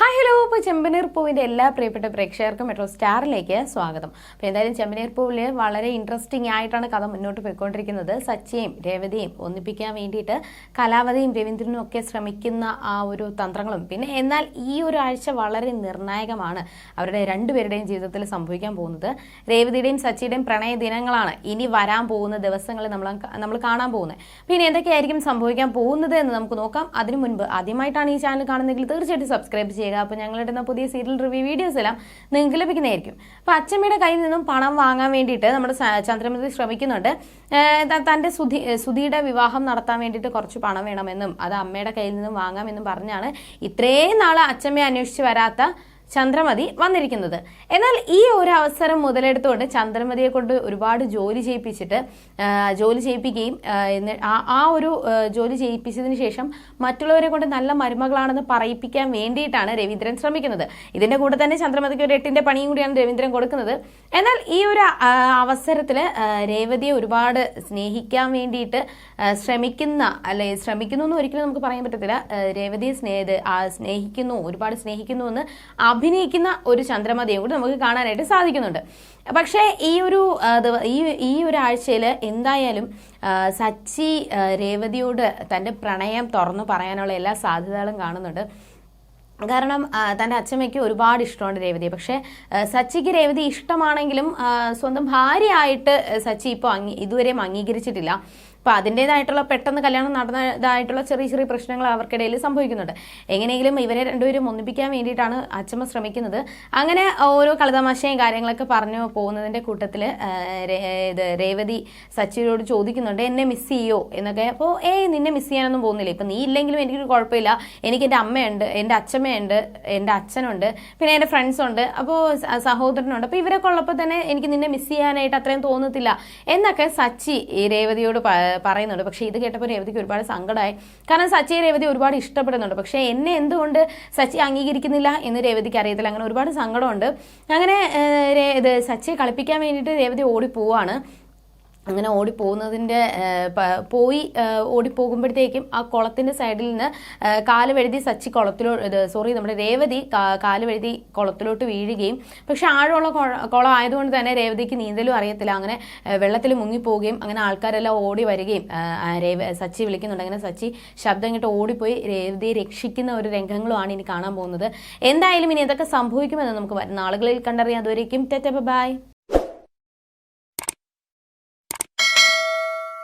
Hi hello ഇപ്പോൾ ചെമ്പനീർ പൂവിന്റെ എല്ലാ പ്രിയപ്പെട്ട പ്രേക്ഷകർക്കും മെട്രോ സ്റ്റാറിലേക്ക് സ്വാഗതം. അപ്പോൾ എന്തായാലും ചെമ്പനീർ പൂവിൽ വളരെ ഇൻട്രസ്റ്റിംഗ് ആയിട്ടാണ് കഥ മുന്നോട്ട് പോയിക്കൊണ്ടിരിക്കുന്നത്. സച്ചിയെയും രേവതിയും ഒന്നിപ്പിക്കാൻ വേണ്ടിയിട്ട് കലാവതിയും രവീന്ദ്രനും ഒക്കെ ശ്രമിക്കുന്ന ആ ഒരു തന്ത്രങ്ങളും. പിന്നെ എന്നാൽ ഈ ഒരു ആഴ്ച വളരെ നിർണായകമാണ് അവരുടെ രണ്ടുപേരുടെയും ജീവിതത്തിൽ സംഭവിക്കാൻ പോകുന്നത്. രേവതിയുടെയും സച്ചിയുടെയും പ്രണയ ദിനങ്ങളാണ് ഇനി വരാൻ പോകുന്ന ദിവസങ്ങളിൽ നമ്മൾ നമ്മൾ കാണാൻ പോകുന്നത്. പിന്നെ എന്തൊക്കെയായിരിക്കും സംഭവിക്കാൻ പോകുന്നത് എന്ന് നമുക്ക് നോക്കാം. അതിനു മുൻപ് ആദ്യമായിട്ടാണ് ഈ ചാനൽ കാണുന്നതെങ്കിൽ തീർച്ചയായിട്ടും സബ്സ്ക്രൈബ് ചെയ്യുക. അപ്പോൾ ഞങ്ങളിടുന്ന പുതിയ സീരിയൽ റിവ്യൂ വീഡിയോസ് എല്ലാം നിങ്ങൾക്ക് ലഭിക്കുന്നതായിരിക്കും. അപ്പോൾ അച്ഛമ്മയുടെ കയ്യിൽ നിന്നും പണം വാങ്ങാൻ വേണ്ടിയിട്ട് നമ്മുടെ ചന്ദ്രമതി ശ്രമിക്കുന്നുണ്ട്. തന്റെ സുധി സുധിയുടെ വിവാഹം നടത്താൻ വേണ്ടിയിട്ട് കുറച്ച് പണം വേണമെന്നും അത് അമ്മയുടെ കയ്യിൽ നിന്നും വാങ്ങാമെന്നും പറഞ്ഞാണ് ഇത്രയും നാൾ അച്ഛമ്മയെ അന്വേഷിച്ച് വരാത്ത ചന്ദ്രമതി വന്നിരിക്കുന്നത്. എന്നാൽ ഈ ഒരു അവസരം മുതലെടുത്തുകൊണ്ട് ചന്ദ്രമതിയെ കൊണ്ട് ഒരുപാട് ജോലി ചെയ്യിപ്പിച്ചിട്ട് ജോലി ചെയ്യിപ്പിക്കുകയും ആ, ഒരു ജോലി ചെയ്യിപ്പിച്ചതിന് ശേഷം മറ്റുള്ളവരെ കൊണ്ട് നല്ല മരുമകളാണെന്ന് പറയിപ്പിക്കാൻ വേണ്ടിയിട്ടാണ് രവീന്ദ്രൻ ശ്രമിക്കുന്നത്. ഇതിന്റെ കൂടെ തന്നെ ചന്ദ്രമതിക്ക് ഒരു എട്ടിന്റെ പണിയും കൂടിയാണ് രവീന്ദ്രൻ കൊടുക്കുന്നത്. എന്നാൽ ഈ ഒരു അവസരത്തിൽ രേവതിയെ ഒരുപാട് സ്നേഹിക്കാൻ വേണ്ടിയിട്ട് ശ്രമിക്കുന്ന അല്ലെ ശ്രമിക്കുന്നു എന്ന് ഒരിക്കലും നമുക്ക് പറയാൻ പറ്റത്തില്ല. രേവതിയെ സ്നേഹ സ്നേഹിക്കുന്നു ഒരുപാട് സ്നേഹിക്കുന്നു എന്ന് അഭിനയിക്കുന്ന ഒരു ചന്ദ്രമതിയും കൂടി നമുക്ക് കാണാനായിട്ട് സാധിക്കുന്നുണ്ട്. പക്ഷേ ഈ ഒരു ഈ ഈ ഒരു ആഴ്ചയിൽ എന്തായാലും സച്ചി രേവതിയോട് തന്റെ പ്രണയം തുറന്നു പറയാനുള്ള എല്ലാ സാധ്യതകളും കാണുന്നുണ്ട്. കാരണം തന്റെ അച്ഛമ്മയ്ക്ക് ഒരുപാട് ഇഷ്ടമുണ്ട് രേവതി പക്ഷേ സച്ചിക്ക് രേവതി ഇഷ്ടമാണെങ്കിലും സ്വന്തം ഭാര്യയായിട്ട് സച്ചി ഇപ്പോൾ അംഗീ ഇതുവരെയും അംഗീകരിച്ചിട്ടില്ല. അപ്പോൾ അതിന്റേതായിട്ടുള്ള പെട്ടെന്ന് കല്യാണം നടന്നതായിട്ടുള്ള ചെറിയ ചെറിയ പ്രശ്നങ്ങൾ അവർക്കിടയിൽ സംഭവിക്കുന്നുണ്ട്. എങ്ങനെയെങ്കിലും ഇവരെ രണ്ടുപേരും ഒന്നിപ്പിക്കാൻ വേണ്ടിയിട്ടാണ് അച്ഛമ്മ ശ്രമിക്കുന്നത്. അങ്ങനെ ഓരോ കളിതമാശയും കാര്യങ്ങളൊക്കെ പറഞ്ഞു പോകുന്നതിന്റെ കൂട്ടത്തിൽ ഇത് രേവതി സച്ചിനോട് ചോദിക്കുന്നുണ്ട് എന്നെ മിസ് ചെയ്യോ? എന്നൊക്കെ. അപ്പോൾ ഏയ് നിന്നെ മിസ് ചെയ്യാനൊന്നും പോകുന്നില്ല. ഇപ്പം നീ ഇല്ലെങ്കിലും എനിക്കൊരു കുഴപ്പമില്ല. എനിക്ക് എന്റെ അമ്മയുണ്ട് എന്റെ അച്ഛമ്മയുണ്ട് എന്റെ അച്ഛനുണ്ട് പിന്നെ എന്റെ ഫ്രണ്ട്സ് ഉണ്ട് അപ്പോൾ സഹോദരനുണ്ട്. അപ്പോൾ ഇവരൊക്കെ ഉള്ളപ്പോൾ തന്നെ എനിക്ക് നിന്നെ മിസ് ചെയ്യാനായിട്ട് അത്രയും തോന്നത്തില്ല. എന്നൊക്കെ സച്ചി രേവതിയോട് പറയുന്നുണ്ട്. പക്ഷേ ഇത് കേട്ടപ്പോൾ രേവതിക്ക് ഒരുപാട് സങ്കടമായി കാരണം സച്ചി രേവതി ഒരുപാട് ഇഷ്ടപ്പെടുന്നുണ്ട്. പക്ഷേ എന്നെ എന്തുകൊണ്ട് സച്ചി അംഗീകരിക്കുന്നില്ല എന്ന് രേവതിക്ക് അറിയത്തില്ല. അങ്ങനെ ഒരുപാട് സങ്കടമുണ്ട്. അങ്ങനെ ഇത് സച്ചിയെ കളിപ്പിക്കാൻ വേണ്ടിയിട്ട് രേവതി ഓടിപ്പോവാണ് അങ്ങനെ ഓടിപ്പോകുന്നതിന്റെ പോയി ഓടിപ്പോകുമ്പോഴത്തേക്കും ആ കുളത്തിന്റെ സൈഡിൽ നിന്ന് കാലുവഴുതി കാൽ വഴുതി സച്ചി കുളത്തിലോ സോറി നമ്മുടെ രേവതി കാലുവഴുതി കാൽ വഴുതി കുളത്തിലോട്ട് വീഴുകയും പക്ഷെ ആഴമുള്ള കുള- ആയതുകൊണ്ട് തന്നെ രേവതിക്ക് നീന്തലും അറിയത്തില്ല. അങ്ങനെ വെള്ളത്തിൽ മുങ്ങിപ്പോവുകയും അങ്ങനെ ആൾക്കാരെല്ലാം ഓടി വരികയും രേവ സച്ചി വിളിക്കുന്നുണ്ട്. അങ്ങനെ സച്ചി ശബ്ദം ഇങ്ങോട്ട് ഓടിപ്പോയി. രേവതിയെ രക്ഷിക്കുന്ന ഒരു രംഗങ്ങളുമാണ് ഇനി കാണാൻ പോകുന്നത്. എന്തായാലും ഇനി ഇതൊക്കെ സംഭവിക്കുമെന്ന് നമുക്ക് നാളുകളിൽ കണ്ടറിയാം. അതുവരേക്കും ടെറ്റ ബൈ.